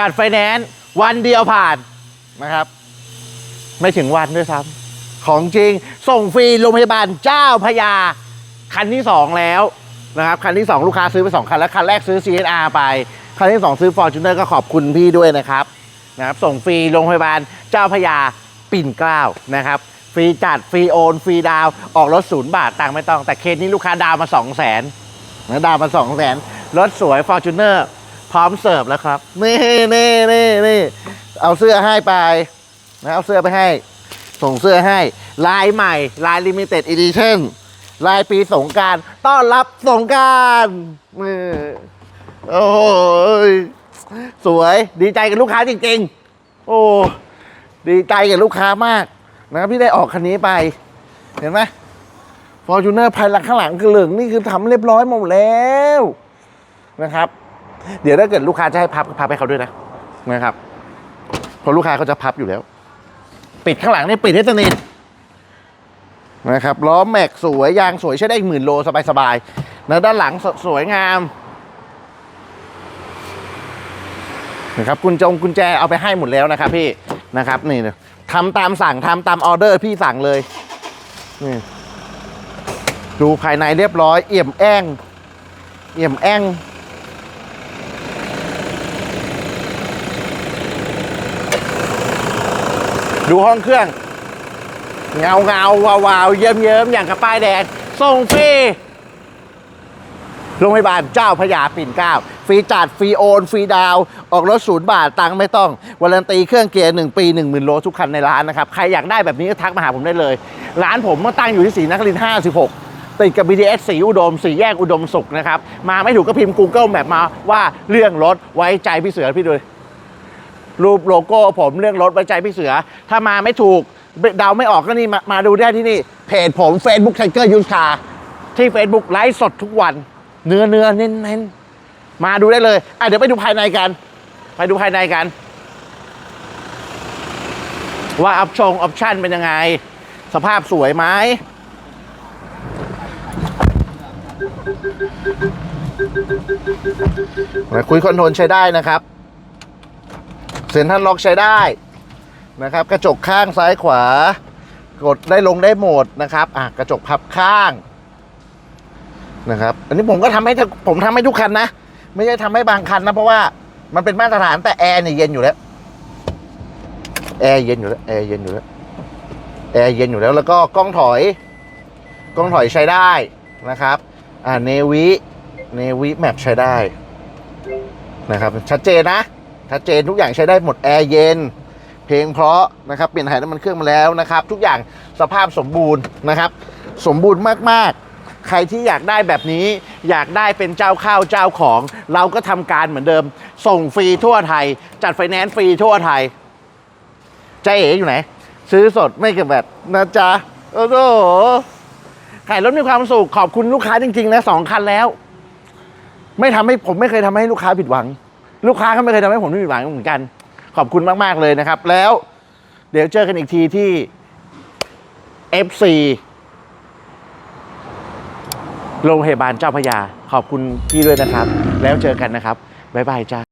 การไฟแนนซ์วันเดียวผ่านนะครับ ไม่ถึงวันด้วยซ้ำของจริงส่งฟรีโรงพยาบาลเจ้าพยา คันที่ 2 แล้วนะครับ คันที่ 2 ลูกค้าซื้อไป 2 คัน แล้วคันแรกซื้อ CSR ไป คันที่ 2 ซื้อ Fortuner ก็ขอบคุณพี่ด้วยนะครับนะครับ ส่งฟรีโรงพยาบาลเจ้าพยาปิ่นเกล้านะครับ ฟรีจัดฟรีโอนฟรีดาวออกรถศูนย์บาทตังค์ไม่ต้อง แต่เคสนี้ลูกค้าดาวมา 2 0 0 0 0นนะดาวมา 2 0 0 0 0นรถสวย Fortuner พร้อมเสิร์ฟแล้วครับนี่นี่นี่นี่เอาเสื้อให้ไปนะเอาเสื้อไปให้ ส่งเสื้อให้ ลายใหม่ ลายลิมิเต็ดอีดิชั่นลายปีสงการต้อนรับสงการนี่โอ้ยสวยดีใจกับลูกค้าจริงๆ โอ้ดีใจกับลูกค้ามากนะพี่ได้ออกคันนี้ไป เห็นไหมฟอร์จูเนอร์ภายหลังข้างหลังคือเหลืองนี่คือทำเรียบร้อยหมดแล้วนะครับ เดี๋ยวถ้าเกิดลูกค้าจะให้พับก็พับให้เขาด้วยนะนะครับเพราะลูกค้าเขาจะพับอยู่แล้ว ปิดข้างหลังนี่ปิดให้สนิทนะครับล้อแม็กสวยยางสวยใช้ได้อีกหมื่นโลสบายๆนะด้านหลังสสวยงามนะครับกุญจงกุญแจเอาไปให้หมดแล้วนะครับพี่นะครับนี่ทำตามสั่งทำตามออเดอร์พี่สั่งเลยนี่ดูภายในเรียบร้อย เอี่ยมแอ้งเอี่ยมแอ้ง ดูห้องเครื่อง เงาเงาวาวาวเยิ้มเยิ้มอย่างกับป้ายแดงส่งฟรีโรงพยาบาลเจ้าพระยาปิ่นเกล้าฟรีจัดฟรีโอนฟรีดาว ออกรถศูนย์บาทตังค์ไม่ต้องวารันตีเครื่องเกียร์หนึ่งปีหนึ่งหมื่นโลทุกคันในร้านนะครับ ใครอยากได้แบบนี้ก็ทักมาหาผมได้เลย ร้านผมก็ตั้งอยู่ที่ศรีนครินทร์56 ติดกับ BTS สีอุดมสีแยกอุดมสุขนะครับ มาไม่ถูกก็พิมพ์ Google Map มาว่าเรื่องรถไว้ใจพี่เสือพี่ดู รูปโลโก้ผมเรื่องรถไว้ใจพี่เสือ ถ้ามาไม่ถูกเดาไม่ออกก็นี่มามาดูได้ที่นี่ เพจผม Facebook Tiger u s e Car ที่ Facebook ไลฟ์สดทุกวัน เนื้อเนื้อเน้นเน้นมาดูได้เลยอะเดี๋ยวไปดูภายในกัน ไปดูภายในกัน ว่าออปชงออปชั่นเป็นยังไง สภาพสวยไหมคุยคอนโทรลใช้ได้นะครับ เซ็นทรัลล็อกใช้ได้นะครับ กระจกข้างซ้ายขวา กดได้ลงได้โหมดนะครับอะกระจกพับข้างนะครับ อันนี้ผมก็ทำให้ผมทำให้ทุกคันนะ ไม่ใช่ทำให้บางคันนะ เพราะว่ามันเป็นมาตรฐานแต่แอร์เนี่ยเย็นอยู่แล้วแอร์เย็นอยู่แล้วแอร์เย็นอยู่แล้วแอร์เย็นอยู่แล้วแล้วก็กล้องถอย กล้องถอยใช้ได้นะครับอ่าเนวิเนวิแมปใช้ได้นะครับ ชัดเจนนะ ชัดเจนทุกอย่างใช้ได้หมดแอร์เย็น เพลงเพราะนะครับเปลี่ยนถ่ายน้ำมันเครื่องมาแล้วนะครับ ทุกอย่างสภาพสมบูรณ์นะครับ สมบูรณ์มากๆ ใครที่อยากได้แบบนี้ อยากได้เป็นเจ้าข้าวเจ้าของ เราก็ทำการเหมือนเดิม ส่งฟรีทั่วไทย จัดไฟแนนซ์ฟรีทั่วไทยใจเอ๋อยู่ไหน ซื้อสดไม่เก็บแบบนะจ๊ะโอ้โหขายรถมีความสุขขอบคุณลูกค้าจริง ๆ นะสองคันแล้ว ไม่ทำให้ผมไม่เคยทำให้ลูกค้าผิดหวัง ลูกค้าก็ไม่เคยทำให้ผมผิดหวังเหมือนกัน ขอบคุณมาก ๆ เลยนะครับ แล้ว เดี๋ยวเจอกันอีกทีที่ FC โรงพยาบาลเจ้าพระยา ขอบคุณพี่ด้วยนะครับ แล้วเจอกันนะครับ บ๊ายบายจ้า